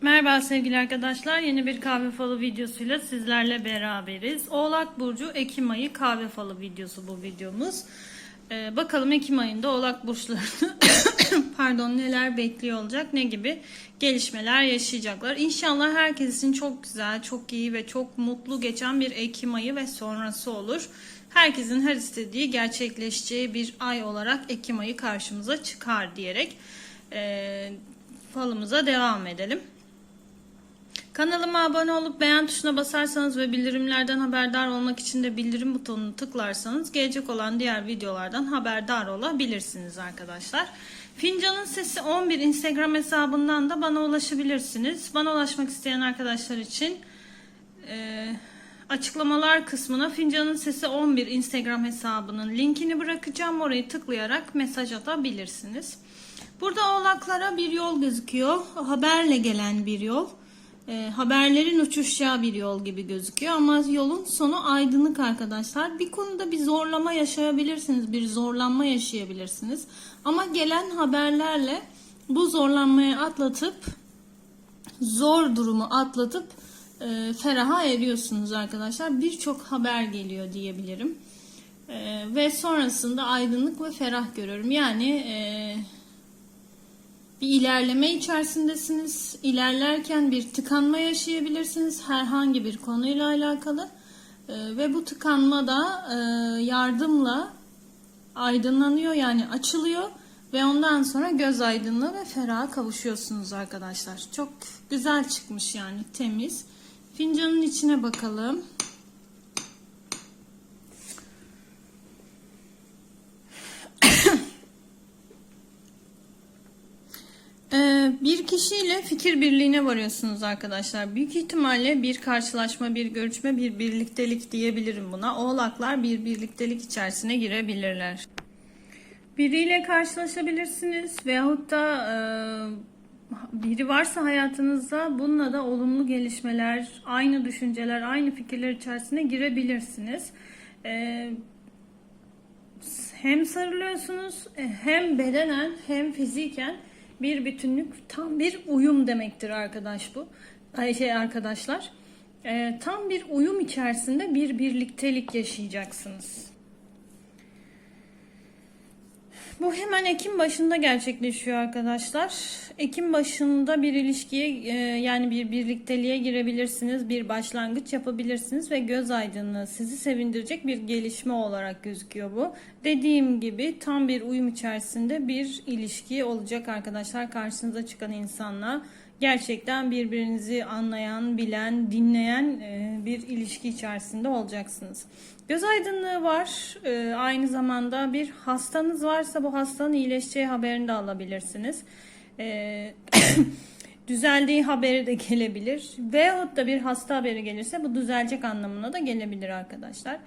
Merhaba sevgili arkadaşlar. Yeni bir kahve falı videosuyla sizlerle beraberiz. Oğlak Burcu Ekim ayı kahve falı videosu bu videomuz. Ee, bakalım Ekim ayında Oğlak Burçlarını pardon neler bekliyor olacak, ne gibi gelişmeler yaşayacaklar. İnşallah herkes için çok güzel, çok iyi ve çok mutlu geçen bir Ekim ayı ve sonrası olur. Herkesin her istediği gerçekleşeceği bir ay olarak Ekim ayı karşımıza çıkar diyerek e, falımıza devam edelim. Kanalıma abone olup beğen tuşuna basarsanız ve bildirimlerden haberdar olmak için de bildirim butonunu tıklarsanız gelecek olan diğer videolardan haberdar olabilirsiniz arkadaşlar. Fincanın Sesi 11 Instagram hesabından da bana ulaşabilirsiniz. Bana ulaşmak isteyen arkadaşlar için e, açıklamalar kısmına Fincanın Sesi 11 Instagram hesabının linkini bırakacağım. Orayı tıklayarak mesaj atabilirsiniz. Burada oğlaklara bir yol gözüküyor. Haberle gelen bir yol. E, haberlerin uçuşacağı bir yol gibi gözüküyor ama yolun sonu aydınlık arkadaşlar. Bir konuda bir zorlama yaşayabilirsiniz, bir zorlanma yaşayabilirsiniz. Ama gelen haberlerle bu zorlanmayı atlatıp zor durumu atlatıp e, feraha eriyorsunuz arkadaşlar. Birçok haber geliyor diyebilirim. E, ve sonrasında aydınlık ve ferah görüyorum. Yani e, bir ilerleme içerisindesiniz. İlerlerken bir tıkanma yaşayabilirsiniz herhangi bir konuyla alakalı. Ee, ve bu tıkanma da e, yardımla aydınlanıyor yani açılıyor ve ondan sonra göz aydınlığı ve feraha kavuşuyorsunuz arkadaşlar. Çok güzel çıkmış yani temiz. Fincanın içine bakalım. Ee, bir kişiyle fikir birliğine varıyorsunuz arkadaşlar. Büyük ihtimalle bir karşılaşma, bir görüşme, bir birliktelik diyebilirim buna. Oğlaklar bir birliktelik içerisine girebilirler. Biriyle karşılaşabilirsiniz veyahut da e, biri varsa hayatınızda bununla da olumlu gelişmeler, aynı düşünceler, aynı fikirler içerisine girebilirsiniz. E, hem sarılıyorsunuz e, hem bedenen hem fiziken bir bütünlük tam bir uyum demektir arkadaş bu. Şey arkadaşlar. Ee, tam bir uyum içerisinde bir birliktelik yaşayacaksınız. Bu hemen Ekim başında gerçekleşiyor arkadaşlar. Ekim başında bir ilişkiye e, yani bir birlikteliğe girebilirsiniz, bir başlangıç yapabilirsiniz ve göz aydınlığı sizi sevindirecek bir gelişme olarak gözüküyor bu. Dediğim gibi tam bir uyum içerisinde bir ilişki olacak arkadaşlar karşınıza çıkan insanla gerçekten birbirinizi anlayan, bilen, dinleyen e, bir ilişki içerisinde olacaksınız. Göz aydınlığı var. E, aynı zamanda bir hastanız varsa bu hastanın iyileşeceği haberini de alabilirsiniz. E, düzeldiği haberi de gelebilir. Veyahut da bir hasta haberi gelirse bu düzelecek anlamına da gelebilir arkadaşlar.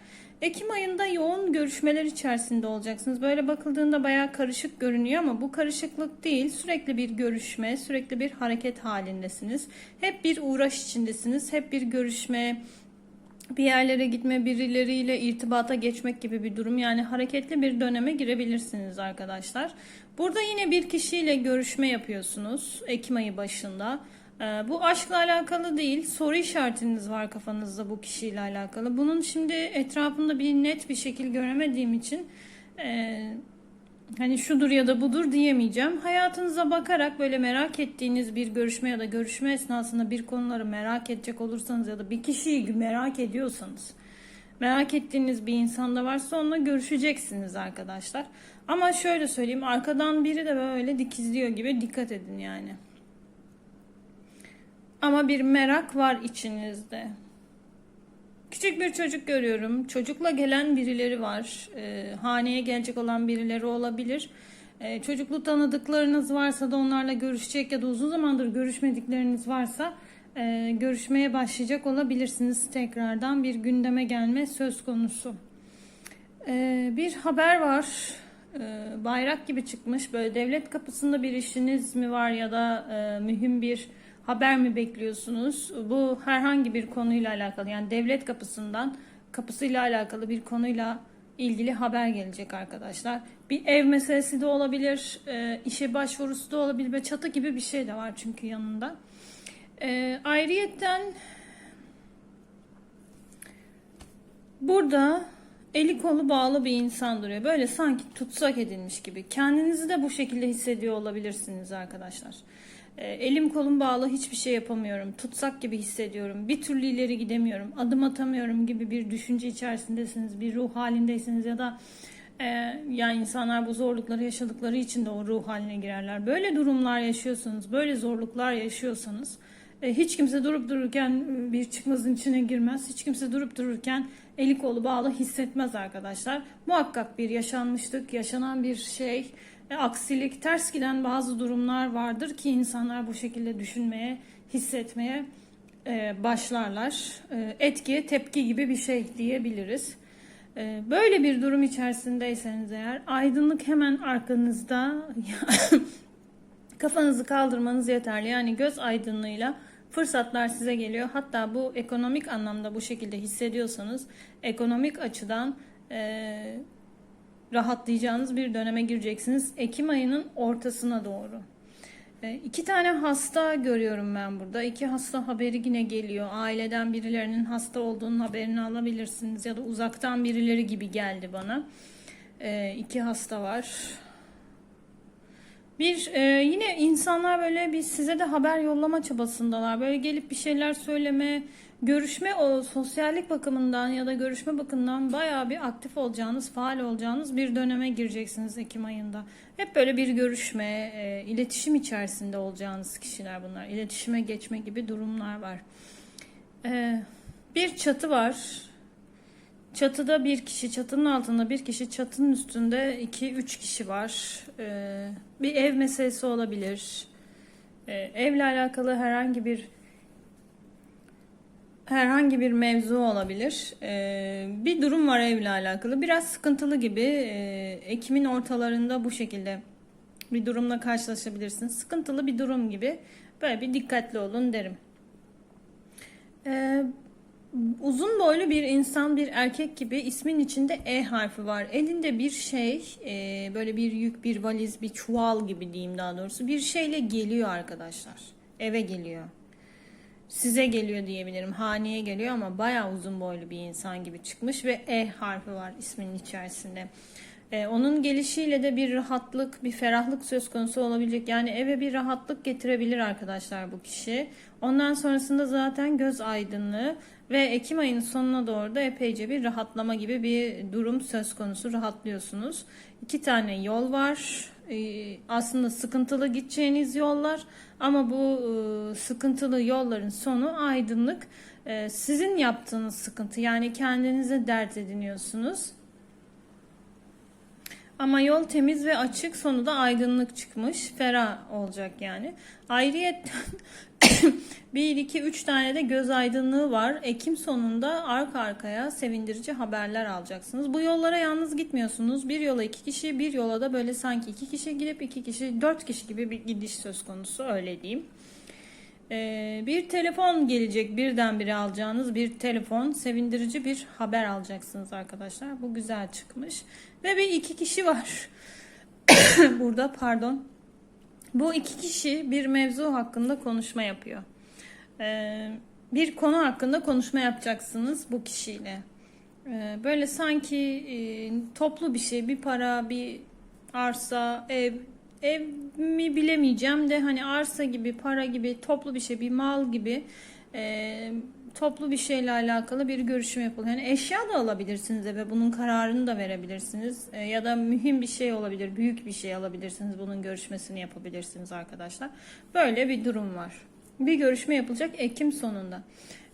Ekim ayında yoğun görüşmeler içerisinde olacaksınız. Böyle bakıldığında bayağı karışık görünüyor ama bu karışıklık değil. Sürekli bir görüşme, sürekli bir hareket halindesiniz. Hep bir uğraş içindesiniz. Hep bir görüşme, bir yerlere gitme, birileriyle irtibata geçmek gibi bir durum. Yani hareketli bir döneme girebilirsiniz arkadaşlar. Burada yine bir kişiyle görüşme yapıyorsunuz Ekim ayı başında. Ee, bu aşkla alakalı değil. Soru işaretiniz var kafanızda bu kişiyle alakalı. Bunun şimdi etrafında bir net bir şekil göremediğim için e, hani şudur ya da budur diyemeyeceğim. Hayatınıza bakarak böyle merak ettiğiniz bir görüşme ya da görüşme esnasında bir konuları merak edecek olursanız ya da bir kişiyi merak ediyorsanız merak ettiğiniz bir insanda varsa onunla görüşeceksiniz arkadaşlar. Ama şöyle söyleyeyim arkadan biri de böyle dikizliyor gibi dikkat edin yani. Ama bir merak var içinizde. Küçük bir çocuk görüyorum. Çocukla gelen birileri var. E, haneye gelecek olan birileri olabilir. E, çocuklu tanıdıklarınız varsa da onlarla görüşecek ya da uzun zamandır görüşmedikleriniz varsa e, görüşmeye başlayacak olabilirsiniz. Tekrardan bir gündeme gelme söz konusu. E, bir haber var. E, bayrak gibi çıkmış. Böyle devlet kapısında bir işiniz mi var ya da e, mühim bir haber mi bekliyorsunuz? Bu herhangi bir konuyla alakalı yani devlet kapısından kapısıyla alakalı bir konuyla ilgili haber gelecek arkadaşlar. Bir ev meselesi de olabilir, e, işe başvurusu da olabilir ve çatı gibi bir şey de var çünkü yanında. Ee, ayrıyetten burada eli kolu bağlı bir insan duruyor. Böyle sanki tutsak edilmiş gibi. Kendinizi de bu şekilde hissediyor olabilirsiniz arkadaşlar. Ee, elim kolum bağlı hiçbir şey yapamıyorum. Tutsak gibi hissediyorum. Bir türlü ileri gidemiyorum. Adım atamıyorum gibi bir düşünce içerisindesiniz. Bir ruh halindeysiniz ya da e, yani insanlar bu zorlukları yaşadıkları için de o ruh haline girerler. Böyle durumlar yaşıyorsanız, böyle zorluklar yaşıyorsanız e, hiç kimse durup dururken e, bir çıkmazın içine girmez. Hiç kimse durup dururken eli kolu bağlı hissetmez arkadaşlar. Muhakkak bir yaşanmışlık, yaşanan bir şey, e, aksilik, ters giden bazı durumlar vardır ki insanlar bu şekilde düşünmeye, hissetmeye e, başlarlar. E, etki, tepki gibi bir şey diyebiliriz. Böyle bir durum içerisindeyseniz eğer aydınlık hemen arkanızda kafanızı kaldırmanız yeterli. Yani göz aydınlığıyla fırsatlar size geliyor. Hatta bu ekonomik anlamda bu şekilde hissediyorsanız ekonomik açıdan rahatlayacağınız bir döneme gireceksiniz. Ekim ayının ortasına doğru. E, iki tane hasta görüyorum ben burada. İki hasta haberi yine geliyor. Aileden birilerinin hasta olduğunun haberini alabilirsiniz. Ya da uzaktan birileri gibi geldi bana. E, iki hasta var. Bir e, yine insanlar böyle bir size de haber yollama çabasındalar. Böyle gelip bir şeyler söyleme, görüşme o sosyallik bakımından ya da görüşme bakımından bayağı bir aktif olacağınız, faal olacağınız bir döneme gireceksiniz Ekim ayında. Hep böyle bir görüşme, e, iletişim içerisinde olacağınız kişiler bunlar. İletişime geçme gibi durumlar var. E, bir çatı var. Çatıda bir kişi, çatının altında bir kişi, çatının üstünde iki, üç kişi var. Ee, bir ev meselesi olabilir. Ee, evle alakalı herhangi bir herhangi bir mevzu olabilir. Ee, bir durum var evle alakalı. Biraz sıkıntılı gibi. Ee, Ekim'in ortalarında bu şekilde bir durumla karşılaşabilirsiniz. Sıkıntılı bir durum gibi. Böyle bir dikkatli olun derim. Ee, Uzun boylu bir insan, bir erkek gibi ismin içinde E harfi var. Elinde bir şey, e, böyle bir yük, bir valiz, bir çuval gibi diyeyim daha doğrusu. Bir şeyle geliyor arkadaşlar. Eve geliyor. Size geliyor diyebilirim. Haneye geliyor ama bayağı uzun boylu bir insan gibi çıkmış ve E harfi var isminin içerisinde. Ee, onun gelişiyle de bir rahatlık, bir ferahlık söz konusu olabilecek. Yani eve bir rahatlık getirebilir arkadaşlar bu kişi. Ondan sonrasında zaten göz aydınlığı ve Ekim ayının sonuna doğru da epeyce bir rahatlama gibi bir durum söz konusu. Rahatlıyorsunuz. İki tane yol var. Ee, aslında sıkıntılı gideceğiniz yollar ama bu e, sıkıntılı yolların sonu aydınlık. Ee, sizin yaptığınız sıkıntı yani kendinize dert ediniyorsunuz. Ama yol temiz ve açık sonu da aydınlık çıkmış. Ferah olacak yani. Ayrıyetten 1, 2, 3 tane de göz aydınlığı var. Ekim sonunda arka arkaya sevindirici haberler alacaksınız. Bu yollara yalnız gitmiyorsunuz. Bir yola iki kişi, bir yola da böyle sanki iki kişi gidip iki kişi, dört kişi gibi bir gidiş söz konusu öyle diyeyim. Ee, bir telefon gelecek birdenbire alacağınız bir telefon sevindirici bir haber alacaksınız arkadaşlar. Bu güzel çıkmış. Ve bir iki kişi var. Burada pardon. Bu iki kişi bir mevzu hakkında konuşma yapıyor. Ee, bir konu hakkında konuşma yapacaksınız bu kişiyle. Ee, böyle sanki e, toplu bir şey, bir para, bir arsa, ev, ev mi bilemeyeceğim de hani arsa gibi, para gibi, toplu bir şey, bir mal gibi e, toplu bir şeyle alakalı bir görüşme yapılıyor. Yani eşya da alabilirsiniz ve bunun kararını da verebilirsiniz. E, ya da mühim bir şey olabilir, büyük bir şey alabilirsiniz. Bunun görüşmesini yapabilirsiniz arkadaşlar. Böyle bir durum var. Bir görüşme yapılacak Ekim sonunda.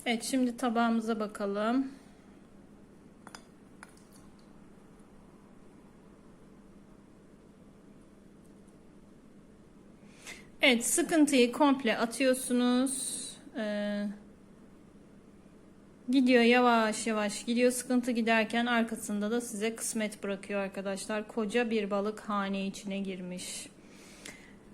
Evet şimdi tabağımıza bakalım. Evet sıkıntıyı komple atıyorsunuz. Ee, gidiyor yavaş yavaş gidiyor sıkıntı giderken arkasında da size kısmet bırakıyor arkadaşlar. Koca bir balık hane içine girmiş.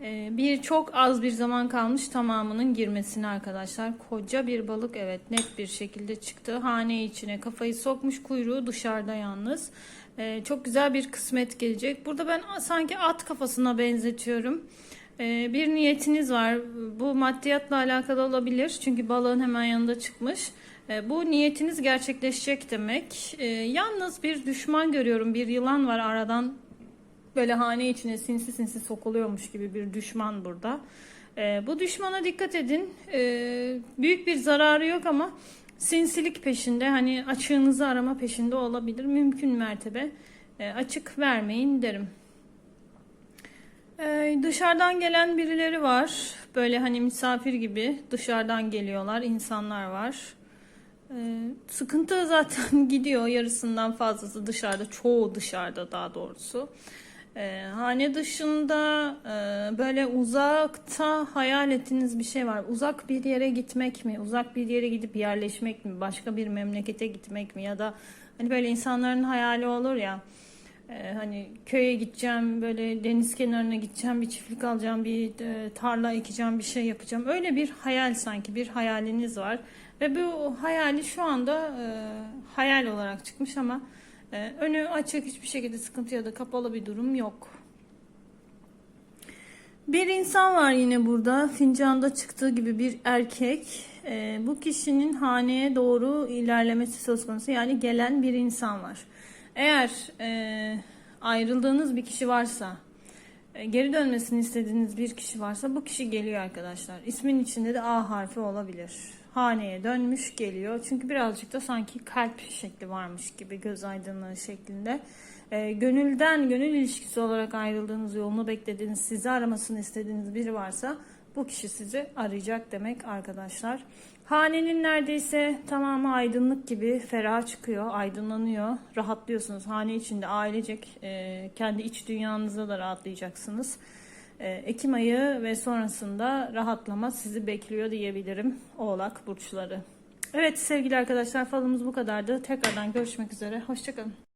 Ee, bir çok az bir zaman kalmış tamamının girmesine arkadaşlar. Koca bir balık evet net bir şekilde çıktı. Hane içine kafayı sokmuş kuyruğu dışarıda yalnız. Ee, çok güzel bir kısmet gelecek. Burada ben sanki at kafasına benzetiyorum. Ee, bir niyetiniz var. Bu maddiyatla alakalı olabilir. Çünkü balığın hemen yanında çıkmış. Ee, bu niyetiniz gerçekleşecek demek. Ee, yalnız bir düşman görüyorum. Bir yılan var aradan böyle hane içine sinsi sinsi sokuluyormuş gibi bir düşman burada. Bu düşmana dikkat edin. Büyük bir zararı yok ama sinsilik peşinde hani açığınızı arama peşinde olabilir. Mümkün mertebe e, açık vermeyin derim. Ee, dışarıdan gelen birileri var. Böyle hani misafir gibi dışarıdan geliyorlar. insanlar var. Ee, sıkıntı zaten gidiyor. Yarısından fazlası dışarıda. Çoğu dışarıda daha doğrusu. Ee, hane dışında e, böyle uzakta hayal ettiğiniz bir şey var. Uzak bir yere gitmek mi? Uzak bir yere gidip yerleşmek mi? Başka bir memlekete gitmek mi? Ya da hani böyle insanların hayali olur ya. Ee, hani köye gideceğim, böyle deniz kenarına gideceğim, bir çiftlik alacağım, bir e, tarla ekeceğim, bir şey yapacağım. Öyle bir hayal sanki, bir hayaliniz var. Ve bu hayali şu anda e, hayal olarak çıkmış ama e, önü açık hiçbir şekilde sıkıntı ya da kapalı bir durum yok. Bir insan var yine burada. Fincanda çıktığı gibi bir erkek. Ee, bu kişinin haneye doğru ilerlemesi söz konusu. Yani gelen bir insan var. Eğer e, ayrıldığınız bir kişi varsa, e, geri dönmesini istediğiniz bir kişi varsa bu kişi geliyor arkadaşlar. İsmin içinde de A harfi olabilir. Haneye dönmüş geliyor. Çünkü birazcık da sanki kalp şekli varmış gibi göz aydınlığı şeklinde. E, gönülden gönül ilişkisi olarak ayrıldığınız yolunu beklediğiniz, sizi aramasını istediğiniz biri varsa bu kişi sizi arayacak demek arkadaşlar. Hanenin neredeyse tamamı aydınlık gibi ferah çıkıyor, aydınlanıyor, rahatlıyorsunuz. Hane içinde ailecek e, kendi iç dünyanızda da rahatlayacaksınız. E, Ekim ayı ve sonrasında rahatlama sizi bekliyor diyebilirim Oğlak burçları. Evet sevgili arkadaşlar falımız bu kadardı. Tekrardan görüşmek üzere. Hoşçakalın.